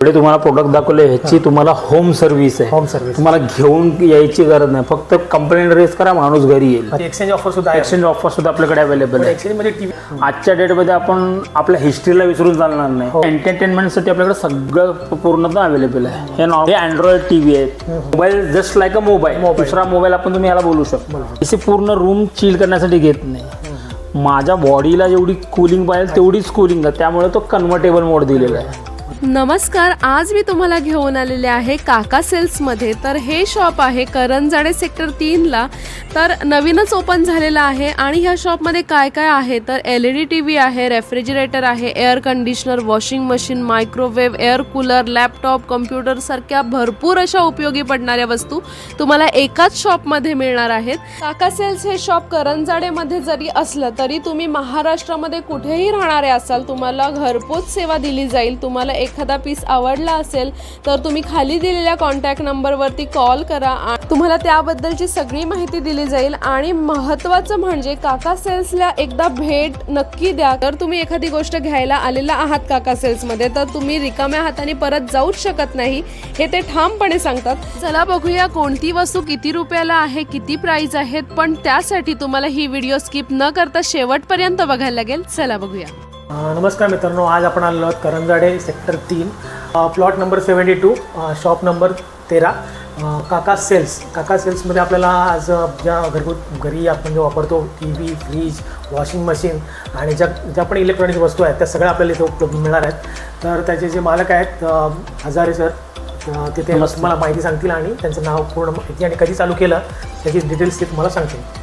पुढे तुम्हाला प्रोडक्ट दाखवले ह्याची तुम्हाला होम सर्व्हिस आहे. होम सर्व्हिस तुम्हाला घेऊन यायची गरज नाही. फक्त कंप्लेंट रेस करा माणूस घरी येईल. एक्सचेंज ऑफर सुद्धा आहे. एक्सचेंज ऑफर सुद्धा आपल्याकडे अवेलेबल आहे. एक्सचेंज टीव्ही आजच्या डेटमध्ये आपण आपल्या हिस्ट्रीला विसरून चालणार नाही. एंटरटेनमेंटसाठी आपल्याकडे सगळं पूर्णतः अवेलेबल आहे. हे हे अँड्रॉइड टीव्ही आहेत mobile just like a mobile दुसरा मोबाईल आपण तुम्ही याला बोलू शकतो. इथे पूर्ण रूम चिल करण्यासाठी घेत नाही. माझ्या बॉडीला जेवढी कूलिंग पाहिजे तेवढीच कूलिंग आहे. त्यामुळे तो कन्व्हर्टेबल मोड दिलेला आहे. नमस्कार आज मी तुम्हाला घेऊन आलेले आहे काका सेल्समध्ये. तर हे शॉप आहे करंजाडे सेक्टर तीनला. तर नवीनच ओपन झालेलं आहे आणि ह्या शॉपमध्ये काय काय आहे? तर L E D T V आहे रेफ्रिजरेटर आहे air conditioner washing machine microwave air cooler laptop कम्प्युटरसारख्या भरपूर अशा उपयोगी पडणाऱ्या वस्तू तुम्हाला एकाच शॉपमध्ये मिळणार आहेत. काका सेल्स हे शॉप करंजाडेमध्ये जरी असलं तरी तुम्ही महाराष्ट्रामध्ये कुठेही राहणारे असाल तुम्हाला घरपोच सेवा दिली जाईल तुम्हाला एक एखादा पीस आवडला असेल तर तुम्ही खाली दिलेल्या कॉन्टॅक्ट नंबरवरती कॉल करा तुम्हाला त्याबद्दलची सगळी माहिती दिली जाईल. आणि महत्त्वाचं म्हणजे काका सेल्सला एकदा भेट नक्की द्या. तर तुम्ही एखादी गोष्ट घ्यायला आलेला आहात काका सेल्समध्ये तर तुम्ही रिकाम्या हाताने परत जाऊच शकत नाही. हे ते ठामपणे सांगतात. चला बघूया कोणती वस्तू किती रुपयाला आहे किती प्राइस आहेत पण त्यासाठी तुम्हाला ही व्हिडिओ स्किप न करता शेवटपर्यंत बघायला लागेल. चला बघूया. नमस्कार मित्रांनो आज आपण आलो आहोत करंजाडे सेक्टर तीन. Plot number seventy two shop number तेरा. काका सेल्स काका सेल्समध्ये आपल्याला आज ज्या घरगुत घरी आपण जे वापरतो T V fridge washing machine आणि ज्या ज्या पण इलेक्ट्रॉनिक वस्तू आहेत त्या सगळ्या आपल्याला इथे उपलब्ध मिळणार आहेत. तर त्याचे जे मालक आहेत हजारे सर तिथे मला माहिती सांगतील आणि त्यांचं नाव पूर्ण माहिती आणि कधी चालू केलं त्याची डिटेल्स ते तुम्हाला सांगतील.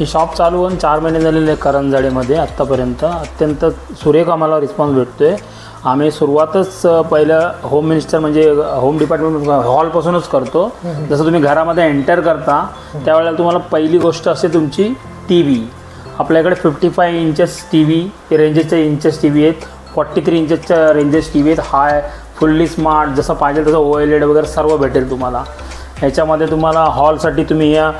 ही शॉप चालू होऊन चार महिने झालेले आहे आत्तापर्यंत. अत्यंत सुरेख आम्हाला रिस्पॉन्स भेटतो आहे आम्ही सुरुवातच पहिलं होम मिनिस्टर म्हणजे होम डिपार्टमेंट हॉलपासूनच करतो. जसं तुम्ही घरामध्ये एंटर करता त्यावेळेला तुम्हाला पहिली गोष्ट असते तुमची टी व्ही आपल्याकडे fifty five inches T V रेंजेसचे inches T V आहेत. फॉर्टी थ्री इंचेसच्या रेंजेस टी व्ही आहेत. हाय फुल्ली स्मार्ट जसं पाहिजे तसं ओ एल एड वगैरे सर्व भेटेल तुम्हाला. ह्याच्यामध्ये तुम्हाला हॉलसाठी तुम्ही या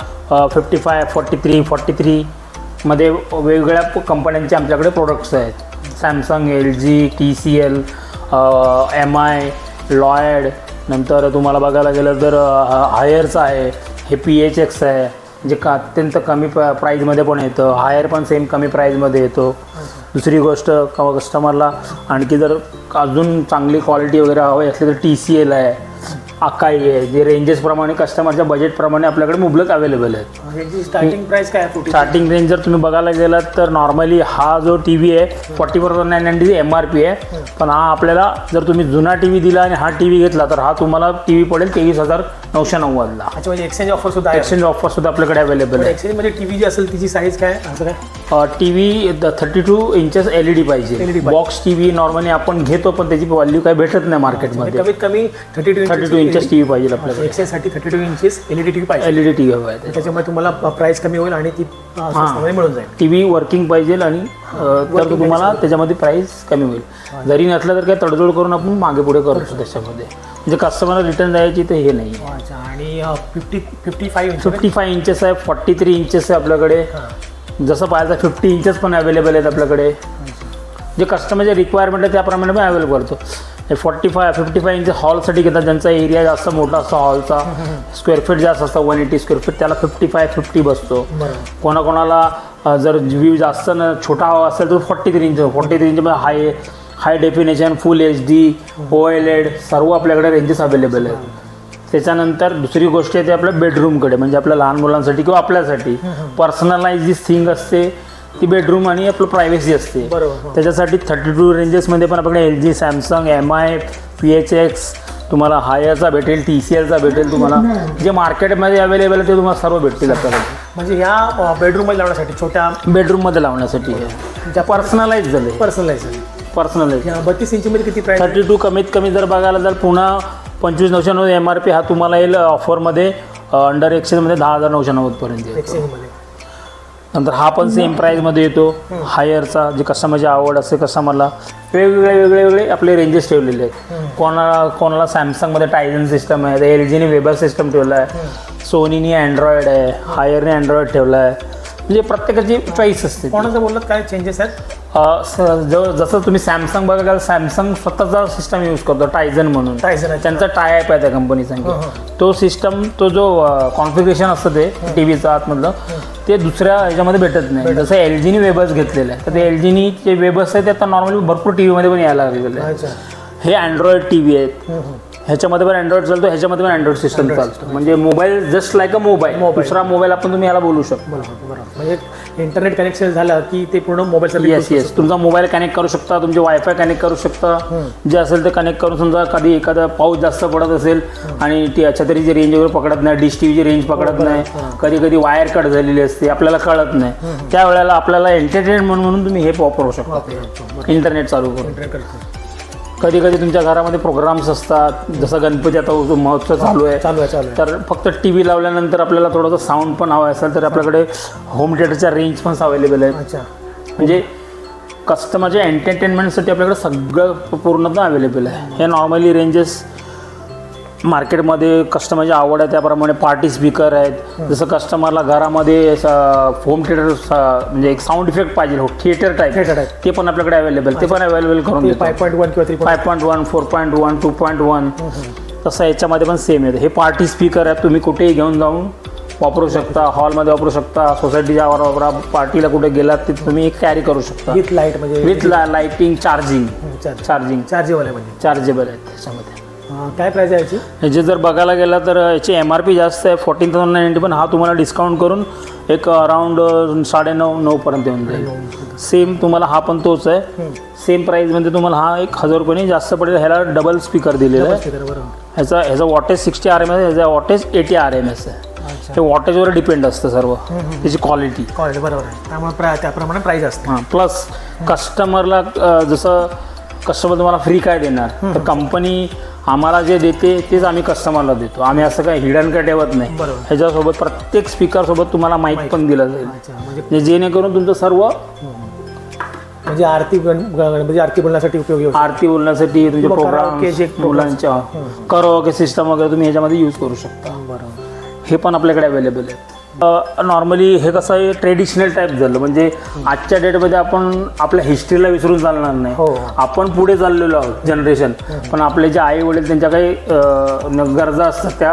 fifty five forty three forty थ्रीमध्ये वेगवेगळ्या कंपन्यांचे आमच्याकडे प्रोडक्ट्स आहेत. Samsung L G T C L M I Lloyd नंतर तुम्हाला बघायला गेलं तर हायरचं आहे हे पी एच एक्स आहे जे का अत्यंत कमी प प्राईजमध्ये पण येतं. हायर पण सेम कमी प्राईजमध्ये येतो. दुसरी गोष्ट क कस्टमरला आणखी जर अजून चांगली क्वालिटी वगैरे हवी असली तर टी सी एल आहे. अकाई आहे जे रेंजेसप्रमाणे कस्टमरच्या बजेटप्रमाणे आपल्याकडे मुबलक अवेलेबल आहेत. स्टार्टिंग प्राइस काय आहे स्टार्टिंग रेंज जर तुम्ही बघायला गेलात तर नॉर्मली हा जो टी व्ही आहे forty four nine ninety M R P आहे. पण हा आपल्याला जर तुम्ही जुना टी व्ही दिला आणि हा टी व्ही घेतला तर हा तुम्हाला टी व्ही पडेल तेवीस हजार नऊशे नव्वदला. अच्छा म्हणजे एक्सचेंज ऑफर सुद्धा आहे. एक्सचेंज ऑफर सुद्धा आपल्याकडे अवेलेबल आहे. एक्सचेंज म्हणजे टीव्ही जी असेल तिची साईज काय? असं काय? T V thirty two inches L E D पाहिजे. बॉक्स टी व्ही नॉर्मली आपण घेतो पण त्याची व्हॅल्यू काही भेटत नाही मार्केटमध्ये कमीत कमी thirty two thirty two inches T V पाहिजे आपल्याकडे. एक्सचेंजसाठी thirty two inches LED TV पाहिजे. L E D T V त्याच्यामुळे तुम्हाला प्राइस कमी होईल आणि ती मिळून जाईल. टी व्ही वर्किंग पाहिजे आणि तर तुम्हाला त्याच्यामध्ये प्राईस कमी होईल. जरी नसलं तर काही तडजोड करून आपण मागे पुढे करतो त्याच्यामध्ये. म्हणजे कस्टमरला रिटर्न द्यायची तर हे नाही. अच्छा. आणि fifty fifty five inch fifty five inches आहे फॉर्टी थ्री इंचेस आहे आपल्याकडे. जसं पाहिजे तर फिफ्टी इंचेस पण अवेलेबल आहेत आपल्याकडे. जे कस्टमरचे रिक्वायरमेंट आहे त्याप्रमाणे पण अवेलेबल करतो. हे forty five fifty five inch हॉलसाठी घेतात. ज्यांचा एरिया जास्त मोठा असतो हॉलचा स्क्वेअर फीट जास्त असतं वन एटी स्क्वेअर फीट त्याला फिफ्टी फाय फिफ्टी बसतो कोणाकोणाला जर व्ह्यू जास्त न छोटा हवा असेल तर forty three inch forty three इंचमध्ये high high definition full H D O L E D सर्व आपल्याकडे रेंजेस अवेलेबल आहेत. त्याच्यानंतर दुसरी गोष्ट येते आपल्या बेडरूमकडे म्हणजे आपल्या लहान मुलांसाठी किंवा आपल्यासाठी. पर्सनलाइज जी थिंग असते ती बेडरूम आणि आपलं प्रायव्हसी असते. बरोबर त्याच्यासाठी थर्टी टू रेंजेसमध्ये पण आपल्याकडे L G Samsung M I P H X तुम्हाला हायरचा भेटेल टी सी एलचा भेटेल तुम्हाला जे मार्केटमध्ये अवेलेबल आहे ते तुम्हाला सर्व भेटतील आपल्याकडे. म्हणजे ह्या बेडरूममध्ये लावण्यासाठी छोट्या बेडरूममध्ये लावण्यासाठी. ज्या पर्सनलाइज झाले पर्सनलाइज पर्सनलाइज बत्तीस इंचमध्ये किती प्राइस थर्टी टू कमीत कमी जर बघायला तर पुन्हा पंचवीस नऊशे नव्वद एम आर पी हा तुम्हाला येईल ऑफरमध्ये अंडर एक्सचेंजमध्ये दहा हजार नऊशे नव्वदपर्यंत नंतर हा पण सेम प्राईजमध्ये येतो. हायरचा जे कस्टमरची आवड असते कस्टमरला वेगवेगळे वेगळे वेगळे आपले रेंजेस ठेवलेले आहेत. कोणाला कोणाला सॅमसंगमध्ये टायझन सिस्टम आहे एल जीने वेबर सिस्टम ठेवला आहे. सोनीने अँड्रॉइड आहे हायरने अँड्रॉइड ठेवला आहे. म्हणजे प्रत्येकाची चॉईस असते कोणाचं बोललात काय चेंजेस आहेत? अ, स- ज- जसं तुम्ही सॅमसंग बघायला सॅमसंग स्वतःचा सिस्टम यूज करतो टायझन म्हणून. आहे. त्यांचा टाय आहे त्या कंपनीचा तो सिस्टम तो जो कॉन्फिगरेशन असतं ते टी व्हीचा आतमधलं ते दुसऱ्या ह्याच्यामध्ये भेटत नाही. जसं एल जीनी वेबस घेतलेलं आहे. तर ते एल जीनी जे वेबस आहे ते आता नॉर्मली भरपूर टी व्हीमध्ये पण यायला लागलेलं आहे हे अँड्रॉइड टी व्ही आहेत ह्याच्यामध्ये पण अँड्रॉइड चालतो ह्याच्यामध्ये पण अँड्रॉइड सिस्टम चालतो. म्हणजे mobile just like a mobile दुसरा मोबाईल आपण तुम्ही याला बोलू शकता. बरोबर बरोबर. म्हणजे इंटरनेट कनेक्शन झालं की ते पूर्ण मोबाईलसाठी येस येस तुमचा मोबाईल कनेक्ट करू शकता तुमचे वायफाय कनेक्ट करू शकता. जे असेल ते कनेक्ट करून समजा कधी एखादा पाऊस जास्त पडत असेल आणि ती छत्रीची रेंज वगैरे पकडत नाही डिश टीव्हीची रेंज पकडत नाही कधी कधी वायर कट झालेली असते आपल्याला कळत नाही. त्यावेळेला आपल्याला एंटरटेनमेंट म्हणून तुम्ही हे वापरू शकता. इंटरनेट चालू करून. कधी कधी तुमच्या घरामध्ये प्रोग्राम्स असतात. जसं गणपती आता महोत्सव चालू आहे. चालू आहे चालू आहे. तर फक्त टी व्ही लावल्यानंतर आपल्याला थोडंसं साऊंड पण हवं असेल तर आपल्याकडे होम थिएटरच्या रेंज पण अवेलेबल आहेत. अच्छा. म्हणजे कस्टमरच्या एंटरटेनमेंटसाठी आपल्याकडे सगळं पूर्णतः अवेलेबल आहे. हे नॉर्मली रेंजेस मार्केटमध्ये कस्टमरची आवड आहे त्याप्रमाणे पार्टी स्पीकर आहेत. जसं कस्टमरला घरामध्ये होम थिएटर म्हणजे एक साऊंड इफेक्ट पाहिजे थिएटर टाईप. ते पण आपल्याकडे अवेलेबल ते पण अवेलेबल करून ते फाय पॉईंट वन किंवा three five point one four point one two point one तसं याच्यामध्ये पण सेम येतं. हे पार्टी स्पीकर आहेत तुम्ही कुठेही घेऊन जाऊन वापरू शकता हॉलमध्ये वापरू शकता सोसायटीच्या आवार वापरा पार्टीला कुठे गेलात तिथे तुम्ही कॅरी करू शकता. विथ लाइट म्हणजे with lighting charging charge charging chargeable आहे म्हणजे. चार्जेबल आहेत त्याच्यामध्ये. काय प्राईस आहे याची? ह्याचे जर बघायला गेला तर याची एम आर पी जास्त आहे फोर्टीन थाउजंड नाईन्टी पण हा तुम्हाला डिस्काउंट करून एक अराउंड साडेनऊ नऊपर्यंत येऊन जाईल. सेम तुम्हाला हा पण तोच आहे. सेम प्राईजमध्ये तुम्हाला हा एक हजार रुपयाने जास्त पडेल ह्याला डबल स्पीकर दिलेला आहे. ह्याचा ह्याचा wattage sixty R M S ह्याचा wattage eighty R M S आहे. हे वॉटेजवर डिपेंड असतं सर्व. त्याची क्वालिटी क्वालिटी बरोबर आहे. त्यामुळे प्रा त्याप्रमाणे प्राईस असते. हां प्लस कस्टमरला जसं कस्टमर तुम्हाला फ्री काय देणार? तर कंपनी आम्हाला जे देते तेच आम्ही कस्टमरला देतो. आम्ही असं काय हिडन काय ठेवत नाही. ह्याच्यासोबत प्रत्येक स्पीकरसोबत तुम्हाला माईक पण दिलं जाईल. म्हणजे जेणेकरून तुमचं सर्व म्हणजे आरती गणपती आरती बोलण्यासाठी उपयोगी आरती बोलण्यासाठी तुमचे प्रोग्राम. मुलांच्या करोके सिस्टम वगैरे तुम्ही ह्याच्यामध्ये यूज करू शकता. बरोबर. हे पण आपल्याकडे अवेलेबल आहे. नॉर्मली हे कसं आहे ट्रेडिशनल टाईप झालं. म्हणजे आजच्या डेटमध्ये आपण आपल्या हिस्ट्रीला विसरून चालणार नाही. हो. आपण पुढे चाललेलो आहोत जनरेशन पण आपले जे आई वडील त्यांच्या काही गरजा असतात त्या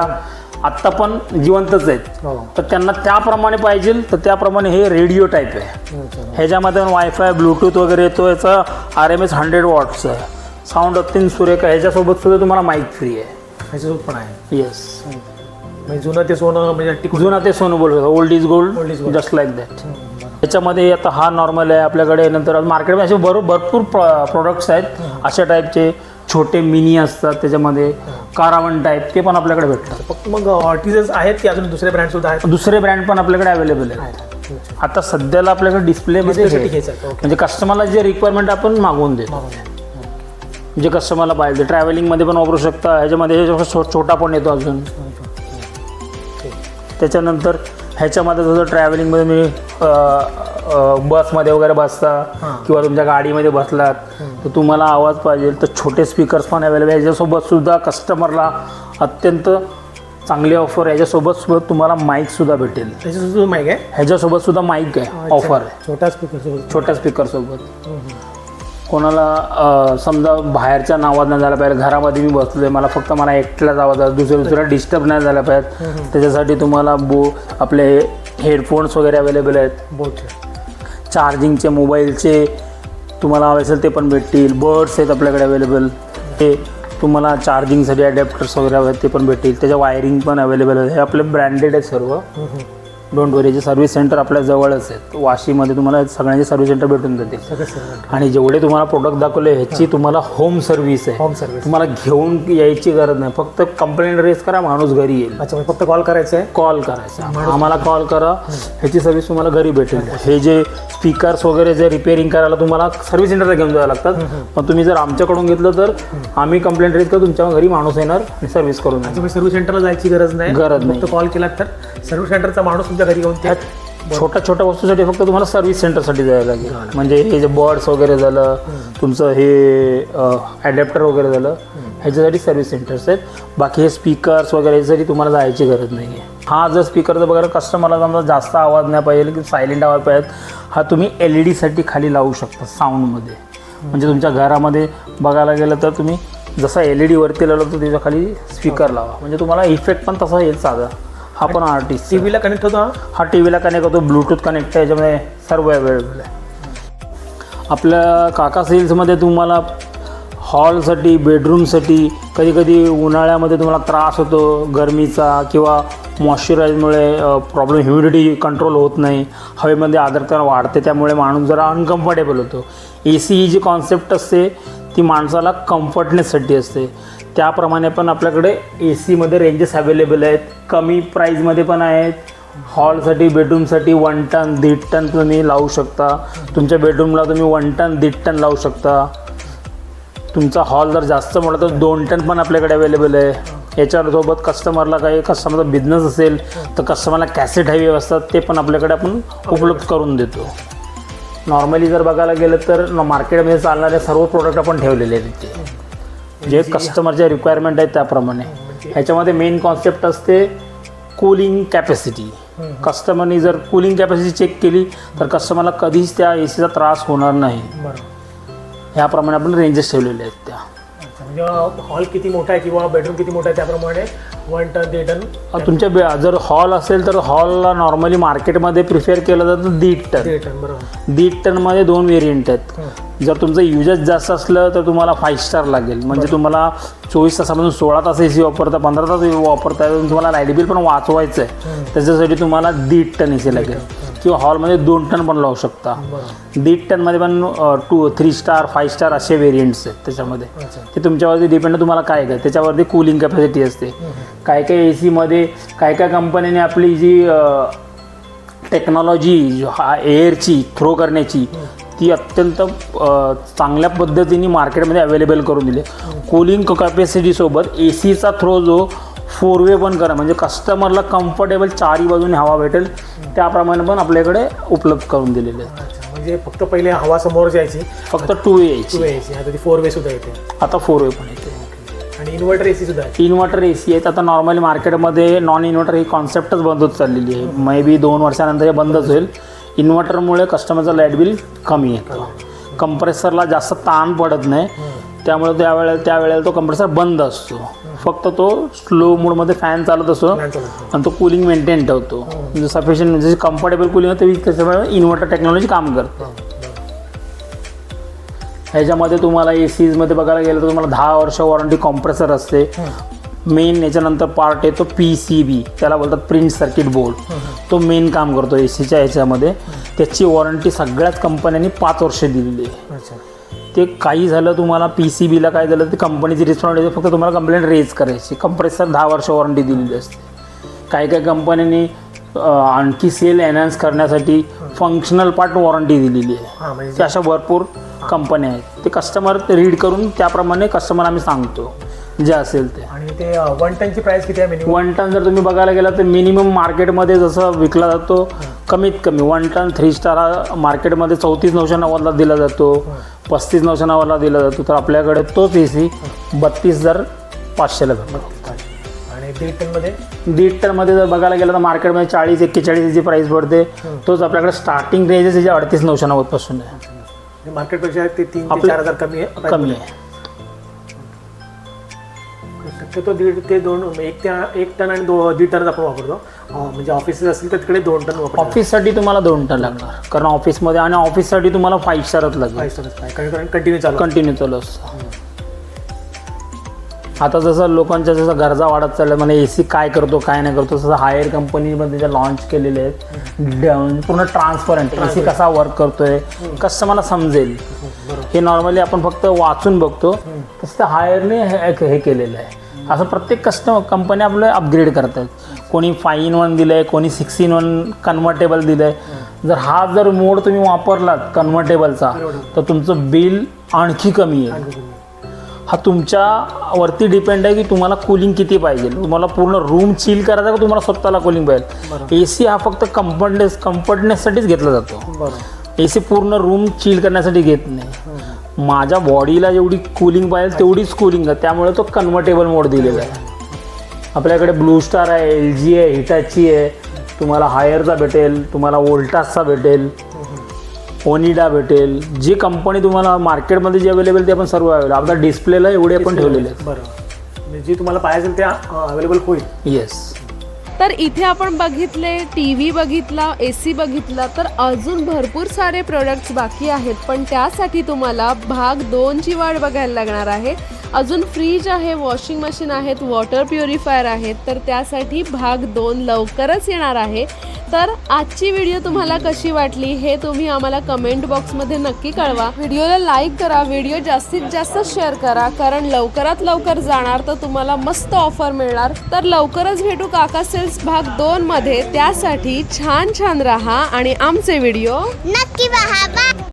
आत्ता पण जिवंतच आहेत. हो. तर त्यांना त्याप्रमाणे पाहिजे तर त्याप्रमाणे हे रेडिओ टाईप आहे. ह्याच्यामध्ये वायफाय ब्लूटूथ वगैरे येतो याचा R M S hundred watts आहे. साऊंड अत्यंत सुरेख आहे ह्याच्यासोबत सुद्धा तुम्हाला माईक फ्री आहे. ह्याच्यासोबत पण आहे. येस म्हणजे जुनं ते सोनं म्हणजे टिकून जुना ते सोनं बोलतो old is Old is gold gold. Just like that याच्यामध्ये आता हा नॉर्मल आहे आपल्याकडे नंतर मार्केटमध्ये असे भर भरपूर प्रोडक्ट्स आहेत. अशा टाईपचे छोटे मिनी असतात त्याच्यामध्ये. कारावन टाईप ते पण आपल्याकडे भेटतात. फक्त मग ऑर्टिजन्स आहेत की अजून दुसरे ब्रँड सुद्धा आहेत? दुसरे ब्रँड पण आपल्याकडे अवेलेबल आहेत. अच्छा. आता सध्याला आपल्याकडे डिस्प्लेमध्ये Display साठी घ्यायचं आहे, okay. म्हणजे कस्टमरला जे रिक्वायरमेंट आपण मागवून देतो. जे कस्टमरला पाहिजे ट्रॅव्हलिंगमध्ये पण वापरू शकता. ह्याच्यामध्ये छो- छोटा पण येतो अजून. त्याच्यानंतर ह्याच्यामध्ये जसं ट्रॅव्हलिंगमध्ये मी बसमध्ये वगैरे बसता. किंवा तुमच्या गाडीमध्ये बसलात तर तुम्हाला आवाज पाहिजे. तर छोटे स्पीकर्स पण अवेलेबल आहे. याच्यासोबत सुद्धा कस्टमरला अत्यंत चांगली ऑफर याच्यासोबत सुद्धा तुम्हाला माईक सुद्धा भेटेल. माहिती आहे? ह्याच्यासोबत सुद्धा माईक आहे ऑफर आहे छोटा स्पीकर सोबत. छोट्या स्पीकरसोबत कोणाला समजा बाहेरच्या नावात नाही झाला पाहिजे घरामध्ये मी बसलोय मला फक्त मला एकट्यालाच आवाज आहे दुसऱ्या दुसऱ्या डिस्टर्ब नाही झाला पाहिजे. त्याच्यासाठी तुम्हाला बो आपले हेडफोन्स वगैरे अवेलेबल आहेत. चार्जिंगचे मोबाईलचे तुम्हाला हवे असेल ते पण भेटतील. बर्ड्स आहेत आपल्याकडे अवेलेबल ते तुम्हाला चार्जिंगसाठी अडॅप्टर्स वगैरे हवे आहेत ते पण भेटतील. त्याच्या वायरिंग पण अवेलेबल आहे. हे आपले ब्रँडेड आहेत सर्व. डोंट वरीचे सर्व्हिस सेंटर आपल्या जवळच आहेत. वाशीमध्ये तुम्हाला सगळ्यांचे सर्व्हिस सेंटर भेटून जातील. सगळं आणि जेवढे तुम्हाला प्रोडक्ट दाखवले ह्याची तुम्हाला होम सर्व्हिस आहे. होम सर्व्हिस तुम्हाला घेऊन यायची गरज नाही. फक्त कंप्लेंट रेस करा माणूस घरी येईल. अच्छा म्हणजे फक्त कॉल करायचं. आहे कॉल करायचा आम्हाला कॉल करा. ह्याची सर्व्हिस तुम्हाला घरी भेटेल. हे जे स्पीकर्स वगैरे जे रिपेअरिंग करायला तुम्हाला सर्व्हिस सेंटरला घेऊन जावं लागतात. पण तुम्ही जर आमच्याकडून घेतलं तर आम्ही कंप्लेंट रेस करू तुमच्या घरी माणूस येणार आणि सर्व्हिस करून सर्व्हिस सेंटरला जायची गरज नाही. गरज नाही. फक्त कॉल केला तर. सर्व्हिस सेंटरचा माणूस तुमच्या घरी येऊन ते ह्यात छोट्या छोट्या वस्तूसाठी फक्त तुम्हाला सर्व्हिस सेंटरसाठी जायला लागेल. म्हणजे हे जे बर्ड्स वगैरे झालं तुमचं हे ॲडॅप्टर वगैरे झालं ह्याच्यासाठी सर्व्हिस सेंटर्स आहेत. बाकी हे स्पीकर्स वगैरे याच्यासाठी तुम्हाला जायची गरज नाही आहे हा जर स्पीकरचा वगैरे कस्टमरला समजा जास्त आवाज नाही पाहिजे की सायलेंट आवाज पाहिजे हा तुम्ही एल ई डीसाठी खाली लावू शकता साऊंडमध्ये म्हणजे तुमच्या घरामध्ये बघायला गेलं तर तुम्ही जसा एल ई डीवरती लावलं तर त्याच्याखाली स्पीकर लावा. म्हणजे तुम्हाला इफेक्ट पण तसा येईल साधा. हा पण आर्टिस्ट टी व्हीला कनेक्ट होतो हा? हा टी व्हीला कनेक्ट होतो ब्लूटूथ कनेक्ट आहे याच्यामध्ये सर्व अवेलेबल आहे. आपल्या काका सिल्समध्ये तुम्हाला हॉलसाठी बेडरूमसाठी कधी कधी उन्हाळ्यामध्ये तुम्हाला त्रास होतो गरमीचा किंवा मॉइश्चराईजमुळे प्रॉब्लेम ह्युमिडिटी कंट्रोल होत नाही हवेमध्ये आर्द्रता वाढते त्यामुळे माणूस जरा अनकम्फर्टेबल होतो. ए सी ही जी कॉन्सेप्ट असते ती माणसाला कम्फर्टनेससाठी असते. त्याप्रमाणे पण आपल्याकडे ए सीमध्ये रेंजेस अवेलेबल आहेत. कमी प्राईजमध्ये पण आहेत. हॉलसाठी बेडरूमसाठी वन टन दीड टन तुम्ही लावू शकता. तुमच्या बेडरूमला तुम्ही वन टन दीड टन लावू शकता. तुमचा हॉल जर जास्त म्हटलं तर दोन टन पण आपल्याकडे अवेलेबल आहे. याच्यासोबत कस्टमरला काही कस्टमरचा बिझनेस असेल तर कस्टमरला कॅसेट हवी असतात ते पण आपल्याकडे आपण उपलब्ध करून देतो. नॉर्मली जर बघायला गेलं तर मार्केटमध्ये चालणारे सर्व प्रोडक्ट आपण ठेवलेले आहेत तिथे जे कस्टमरच्या रिक्वायरमेंट आहेत त्याप्रमाणे. ह्याच्यामध्ये मेन कॉन्सेप्ट असते कूलिंग कॅपॅसिटी कस्टमरनी जर कूलिंग कॅपॅसिटी चेक केली तर कस्टमरला कधीच त्या ए सीचा त्रास होणार नाही. ह्याप्रमाणे आपण रेंजेस ठेवलेले आहेत त्या. हॉल किती मोठा आहे किंवा बेडरूम किती मोठा आहे त्याप्रमाणे वन टन दीड टन तुमच्या बे जर हॉल असेल तर हॉलला नॉर्मली मार्केटमध्ये प्रिफेअर केलं जातं दीड टन दीड टन बरोबर. दीड टनमध्ये दोन व्हेरियंट आहेत. जर तुमचं युजेस जास्त असलं तर तुम्हाला फाईव्ह स्टार लागेल. म्हणजे तुम्हाला चोवीस तासामधून सोळा तास ए सी वापरता पंधरा तास वापरता तुम्हाला लाइट बिल पण वाचवायचं आहे त्याच्यासाठी तुम्हाला दीड टन ए सी लागेल किंवा हॉलमध्ये दोन टन पण लावू शकता. दीड टनमध्ये पण two three star five star असे व्हेरियंट्स आहेत त्याच्यामध्ये. ते तुमच्यावरती डिपेंड तुम्हाला काय काय त्याच्यावरती कूलिंग कॅपॅसिटी असते. काय काय ए सीमध्ये काय काय कंपनीने आपली जी टेक्नॉलॉजी एअरची थ्रो करण्याची ती अत्यंत चांगल्या पद्धतीने मार्केटमध्ये अवेलेबल करून दिली. कूलिंग कॅपॅसिटीसोबत ए सीचा थ्रो जो फोर वे पण करा. म्हणजे कस्टमरला कम्फर्टेबल चारही बाजूने हवा भेटेल. त्याप्रमाणे पण आपल्याकडे उपलब्ध करून दिलेले आहेत. अच्छा म्हणजे फक्त पहिले हवा समोर जायची फक्त टू वे यायची. टू यायची. आता ती फोर वे सुद्धा येते. आता फोर वे पण येते. आणि इन्व्हर्टर एसी सुद्धा आहे. इन्व्हर्टर ए सी आहेत आता नॉर्मली मार्केटमध्ये नॉन इन्व्हर्टर ही कॉन्सेप्टच बंद होत चाललेली आहे. मे बी दोन वर्षानंतर हे बंदच होईल. इन्व्हर्टरमुळे कस्टमरचं लाइट बिल कमी येतं कंप्रेसरला जास्त ताण पडत नाही. त्यामुळे त्यावेळेला त्यावेळेला तो कंप्रेसर बंद असतो. फक्त तो स्लो मोडमध्ये फॅन चालत असतो. आणि तो कूलिंग मेंटेन ठेवतो. म्हणजे सफिशियंट म्हणजे कम्फर्टेबल कूलिंग होतं त्याच्यामुळे इन्व्हर्टर टेक्नॉलॉजी काम करते. ह्याच्यामध्ये तुम्हाला ए सीजमध्ये बघायला गेलं तर तुम्हाला दहा वर्ष वॉरंटी कॉम्प्रेसर असते. मेन याच्यानंतर पार्ट येतो पी सी बी त्याला बोलतात प्रिंट सर्किट बोर्ड तो मेन काम करतो ए सीच्या ह्याच्यामध्ये. त्याची वॉरंटी सगळ्याच कंपन्यांनी पाच वर्ष दिलेली आहे. ते काही झालं तुम्हाला पी सी बीला काय झालं ते कंपनीची रिस्पॉन्सिबिलिटी फक्त तुम्हाला कंप्लेंट रेज करायची. कंप्रेसर दहा वर्ष वॉरंटी दिलेली असते. काही काही कंपन्यांनी आणखी सेल एनहान्स करण्यासाठी फंक्शनल पार्ट वॉरंटी दिलेली आहे. म्हणजे अशा भरपूर कंपन्या आहेत. ते कस्टमर रीड करून त्याप्रमाणे कस्टमर आम्ही सांगतो. जे असेल ते. आणि ते वन टनची प्राइस किती आहे मिनिमम वन टन जर तुम्ही बघायला गेला तर मिनिमम मार्केटमध्ये जसं विकला जातो कमीत कमी वन टन थ्री स्टार हा मार्केटमध्ये चौतीस नऊशे नव्वदला दिला जातो पस्तीस नऊशे नव्वदला दिला जातो. तर आपल्याकडे तोच ए सी बत्तीस हजार पाचशेला भेटतो आणि दीड टनमध्ये? दीड टनमध्ये जर बघायला गेलं तर मार्केटमध्ये चाळीस एक्केचाळीस जी प्राईस पडते तोच आपल्याकडे स्टार्टिंग रेंज आहे अडतीस नऊशे नव्वदपासून आहे. मार्केटपेक्षा ते तीन ते आपलं- चार हजार कमी आहे कमी आहे. शक्यतो दीड ते दोन एक ते एक टन आणि दो दीड टनच आपण वापरतो. म्हणजे ऑफिसेस असतील तर तिकडे दोन टन वापरतो. ऑफिससाठी तुम्हाला दोन टन लागणार. कारण ऑफिसमध्ये आणि ऑफिससाठी तुम्हाला फाईव्ह स्टारच लागेल. फाईव्ह स्टारच काय कारण कारण कंटिन्यू चालू कंटिन्यू चालू असतं. आता जसं लोकांच्या जसं गरजा वाढत चालल्या म्हणजे ए सी काय करतो काय नाही करतो तसं हायर कंपनीमध्ये ज्या लॉन्च केलेले आहेत ड- पूर्ण ट्रान्सपरंट ए सी कसा वर्क करतोय कस्टमरला समजेल बरोबर हे नॉर्मली आपण फक्त वाचून बघतो तसं हायरने हे केलेलं आहे. असं प्रत्येक कस्टमर कंपनी आपलं अपग्रेड करतात कोणी फाय इन वन दिलं आहे कोणी सिक्स इन वन कन्व्हर्टेबल दिलं आहे जर हा जर मोड तुम्ही वापरलात कन्व्हर्टेबलचा तर तुमचं बिल आणखी कमी येईल. हा तुमच्यावरती डिपेंड आहे की तुम्हाला कूलिंग किती पाहिजे. तुम्हाला पूर्ण रूम चिल करायचा का तुम्हाला स्वतःला कूलिंग पाहिजे? ए सी हा फक्त कम्फर्टनेस कम्फर्टनेससाठीच घेतला जातो. ए सी पूर्ण रूम चिल करण्यासाठी घेत नाही. माझ्या बॉडीला जेवढी कूलिंग पाहिजे तेवढीच कूलिंग आहे. त्यामुळे तो कन्व्हर्टेबल मोड दिलेला आहे. आपल्याकडे ब्लू स्टार आहे एल जी आहे हिटाची आहे. तुम्हाला हायरचा भेटेल तुम्हाला वोल्टासचा भेटेल. ओनिडा भेटेल जी कंपनी तुम्हाला मार्केटमध्ये जे अवेलेबल ते आपण सर्व अवेलेबल आपल्या डिस्प्लेला एवढे आपण ठेवलेले आहेत. बरं म्हणजे जे तुम्हाला पाहिजे ते अवेलेबल होईल. येस तर इथे आपण बघितले टी व्ही बघितला ए सी बघितला तर अजून भरपूर सारे प्रोडक्ट्स बाकी आहेत. पण त्यासाठी तुम्हाला भाग दोनची वाट बघायला लागणार आहे. अजून फ्रीज आहे वॉशिंग मशीन आहेत वॉटर प्युरिफायर आहेत तर त्यासाठी भाग दोन लवकरच येणार आहे. तर आजची व्हिडिओ तुम्हाला कशी वाटली हे तुम्ही आम्हाला कमेंट बॉक्समध्ये नक्की कळवा. व्हिडिओला लाईक करा व्हिडिओ जास्तीत जास्त शेअर करा कारण लवकरात लवकर जाणार तर तुम्हाला मस्त ऑफर मिळणार. तर लवकरच भेटू काका सेल्स भाग दोन मध्ये. त्यासाठी छान छान राहा आणि आमचे व्हिडिओ नक्की पहा.